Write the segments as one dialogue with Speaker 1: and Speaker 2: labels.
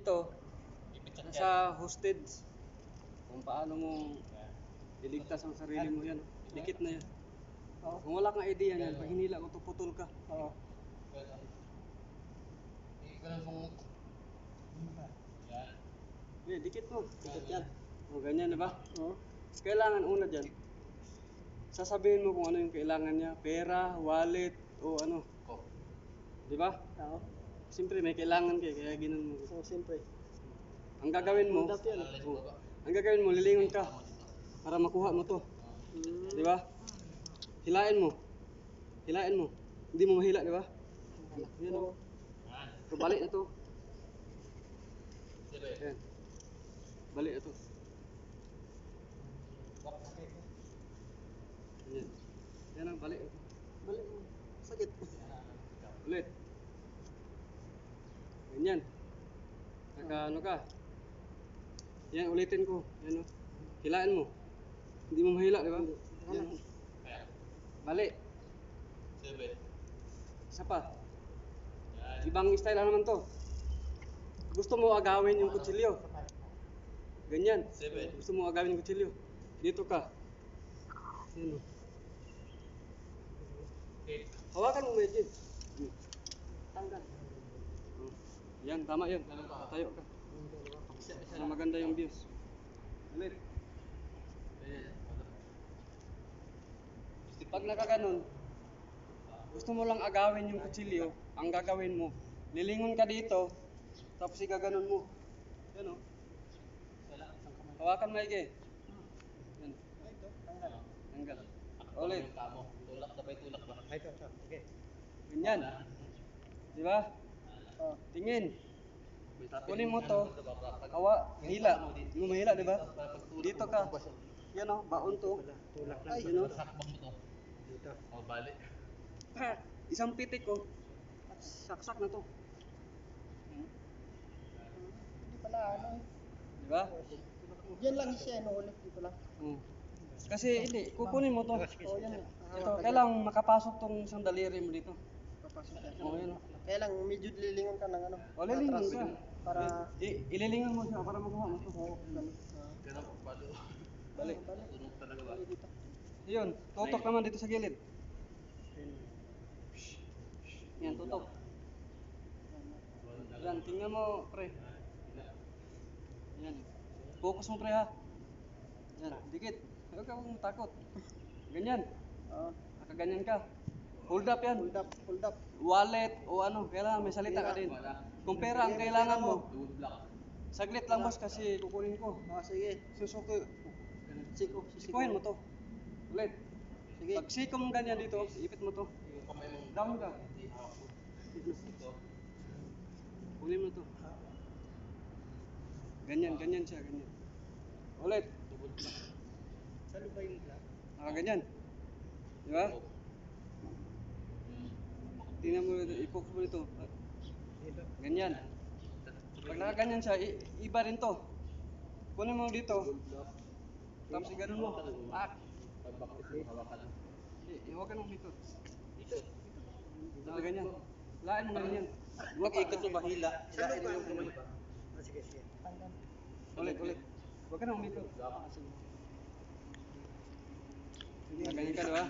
Speaker 1: ito,
Speaker 2: Ipit
Speaker 1: nasa hostage. Kung paano mo iligtas ang sarili mo yan. Dikit na yan.
Speaker 3: Oo.
Speaker 1: Kung wala kang idea yan, pag hinila ko to putol ka.
Speaker 3: Oo.
Speaker 2: Ganun mong... Yan.
Speaker 1: Eh, dikit mo.
Speaker 3: Dikit yan.
Speaker 1: O, ganyan, di ba?
Speaker 3: Oo.
Speaker 1: Kailangan una dyan. Sasabihin mo kung ano yung kailangan niya. Pera, wallet, o ano. Di ba?
Speaker 3: Oo.
Speaker 1: Siyempre, may kailangan kayo, kaya ginan mo.
Speaker 3: So, siyempre.
Speaker 1: Ang gagawin mo,
Speaker 3: yan.
Speaker 1: oh, ang gagawin mo, lilingon ka para makuha mo to.
Speaker 3: Mm.
Speaker 1: Di ba? Hilain mo. Hilain mo. Hindi mo mahila, di ba? Yan o.
Speaker 2: Yan.
Speaker 1: So, balik na to.
Speaker 2: Sige.
Speaker 1: Yan. Balik na to. Yan. Yan ang balik na to.
Speaker 3: Balik mo. Sakit.
Speaker 1: Ulit. Ganyan. Naka ano ka. Yan, ulitin ko. Yan o. Hilain mo. Hindi mo mahila, di ba? Yan. Balik.
Speaker 2: Sige.
Speaker 1: Isa pa.
Speaker 2: Yan.
Speaker 1: Ibang style na naman to. Gusto mo agawin yung kutsilyo. Ganyan.
Speaker 2: Sige.
Speaker 1: Gusto mo agawin yung kutsilyo. Dito ka. Yan o.
Speaker 2: Okay.
Speaker 1: Hawakan mo medyo. Tanggal. Oh. Yan, tama yan. Tayo ka. Maganda yung views. Ulit. Pag nakaganon, gusto mo lang agawin yung kutsilyo, ang gagawin mo, lilingon ka dito, tapos igaganon mo. Yan o.
Speaker 2: Kamay.
Speaker 1: Hawakan maigi. Yan.
Speaker 3: Tanggal.
Speaker 1: Ulit.
Speaker 2: Tulak tulak ba?
Speaker 3: Ay, ito. ito. Okay.
Speaker 1: Ganyan. Di ba?
Speaker 3: Oo.
Speaker 1: Tingin. Kunin mo to.
Speaker 2: ano, diba, pag-
Speaker 1: Awa, hila. Mo mahila, di ba? Dito ka. Yan o, baon to.
Speaker 3: Tulak
Speaker 1: Ay, yun o.
Speaker 2: Mo to.
Speaker 3: Dito.
Speaker 2: O, bali.
Speaker 1: Isang pitik ko. Saksak na to.
Speaker 3: Hindi pala, ano.
Speaker 1: Di ba?
Speaker 3: Yan lang siya, ano, ulit dito lang.
Speaker 1: Oh. Kasi hindi, kukunin mo to.
Speaker 3: Oo, yan.
Speaker 1: Ito, kailangan makapasok tong isang daliri mo dito.
Speaker 3: Papasok yan.
Speaker 1: Oh, yan.
Speaker 3: Kaya lang, medyo lilingon ka ng ano.
Speaker 1: O, lilingon
Speaker 3: atras,
Speaker 1: ka.
Speaker 3: Para,
Speaker 1: I- ililingan mo siya para makuha mo to.
Speaker 3: oo, ganun.
Speaker 2: Balo.
Speaker 1: Balik.
Speaker 2: Tunog talaga ba?
Speaker 1: Yun, tutok naman dito sa gilid. Yan, tutok. Yan, tingnan mo, pre. Yan. Focus mo, pre, ha. Yan, dikit. Huwag ka huwag matakot. Ganyan.
Speaker 3: Oo.
Speaker 1: Nakaganyan ka. Hold up yan.
Speaker 3: Hold up, hold up.
Speaker 1: Wallet o ano, kailangan may salita ka din. Kung pera ang kailangan mo, saglit lang boss kasi kukunin ko.
Speaker 3: Ah, sige.
Speaker 1: Susuko.
Speaker 3: Siko.
Speaker 1: Sikuhin mo to. Ulit.
Speaker 3: Sige.
Speaker 1: Pag siko mo ganyan dito, ipit mo to. Down ka. Kunin mo to. Ganyan, ganyan siya, ganyan. Ulit.
Speaker 3: Salo ba yung black?
Speaker 1: Nakaganyan. Di ba? Tingnan mo ito, i-focus mo ito.
Speaker 3: Dito.
Speaker 1: Ganyan. Pag nakaganyan siya, iba rin to. Kunin mo dito. Tapos i-ganon mo. Ah,
Speaker 2: Pag bakit mo hawakan.
Speaker 1: i- iwakan mo dito. Nakaganyan. Lain mo ganyan.
Speaker 2: Huwag ikot yung bahila.
Speaker 3: Salo ba yung ba? Ah, sige, sige.
Speaker 1: Ulit, ulit. Huwag ka na umikot. Nakaganyan ka, di ba?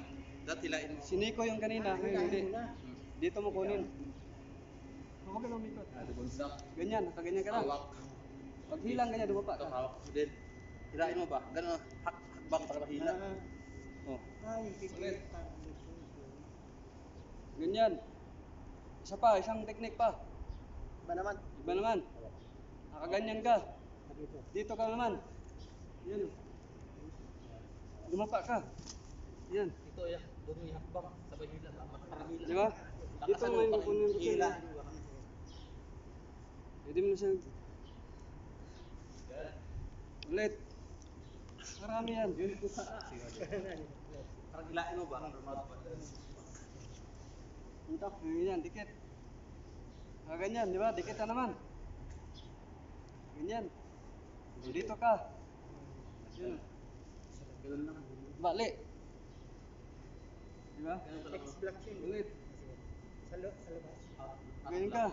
Speaker 2: Dati hilain mo.
Speaker 1: Siniko yung kanina, ngayon hindi. Dito mo kunin. Huwag ka na umikot.
Speaker 2: Double block.
Speaker 1: Ganyan, nakaganyan ka lang.
Speaker 2: Hawak.
Speaker 1: Pag hilang ganyan, dumapa
Speaker 2: Ito, hawak mo din. Hilain mo ba? Ganun, hak, hakbang para mahila.
Speaker 1: Oh.
Speaker 3: Ay,
Speaker 1: Ulit. Ganyan. Isa pa, isang teknik pa.
Speaker 3: Ba naman?
Speaker 1: Iba naman. Nakaganyan ka.
Speaker 3: Dito.
Speaker 1: Dito ka naman. Yan. Dumapa ka. Yan.
Speaker 2: Ito, ya, doon yung hakbang. Sabay hila.
Speaker 1: Di ba? Dito mo yung kukunin ko sila. Pwede mo na
Speaker 2: Yan.
Speaker 1: ulit. Marami yan.
Speaker 2: Parang hilain mo ba?
Speaker 1: Ito. Ganyan, dikit. Ah, ganyan, di ba? Dikit na naman. Ganyan. Dito ka. Yan.
Speaker 2: Ganun lang.
Speaker 1: Bali. Di ba?
Speaker 3: Next block yun.
Speaker 1: Ulit.
Speaker 3: Salo ba?
Speaker 2: Ah,
Speaker 1: Ganyan ka.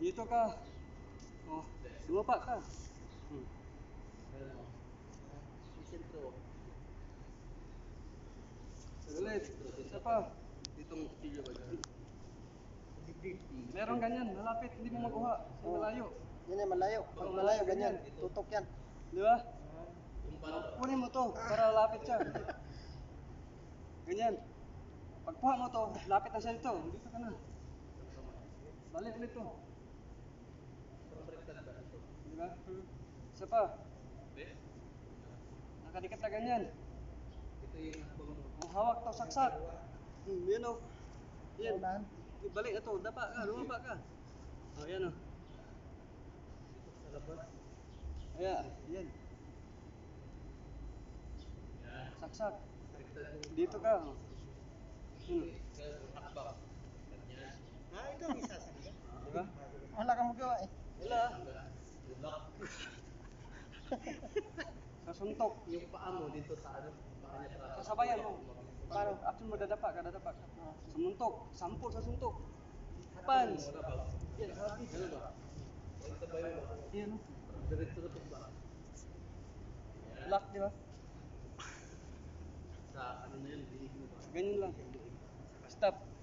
Speaker 1: Dito ka. Oh, lumapa ka. Hmm. Ulit. Isa pa.
Speaker 2: Ditong kutsilyo ba dyan?
Speaker 1: Meron ganyan, malapit, hindi mo makuha. Sa malayo.
Speaker 3: Yan ay malayo. Pag
Speaker 1: Oo,
Speaker 3: malayo, ganyan.
Speaker 1: ganyan.
Speaker 3: Tutok yan.
Speaker 1: Di ba? Kunin mo to, para lapit siya. Ganyan. Pagkuha mo to, lapit na siya dito. Dito ka na. Balik ulit to. Di ba? Isa pa. Nakadikit na ganyan. Ang hawak to, saksak. Hmm, yan o. Yan. Balik na to, dapa ka, lumaba ka. Oh, yan o.
Speaker 2: Labas.
Speaker 1: Ayan, yan. Saksak. Dito ka. oh. Hmm.
Speaker 2: Hakbang. Ganyan.
Speaker 3: Ah, ito ang isa sa kanila.
Speaker 1: Di ba?
Speaker 3: Wala kang magawa eh.
Speaker 1: Wala.
Speaker 2: Lock.
Speaker 1: Sa suntok.
Speaker 2: Yung paa mo dito sa ano, paa niya para.
Speaker 1: Sasabayan mo. Para action mo dadapa ka, dadapa ka. Sa muntok. Sampul sa suntok. Pans.
Speaker 2: Wala ba?
Speaker 1: Yan, happy.
Speaker 2: Ganun ba? Wala sabay mo.
Speaker 1: Yan. oh.
Speaker 2: Diretso na ba?
Speaker 1: Lock, di ba?
Speaker 2: Sa ano na yun, dinig mo ba?
Speaker 1: Ganyan lang. up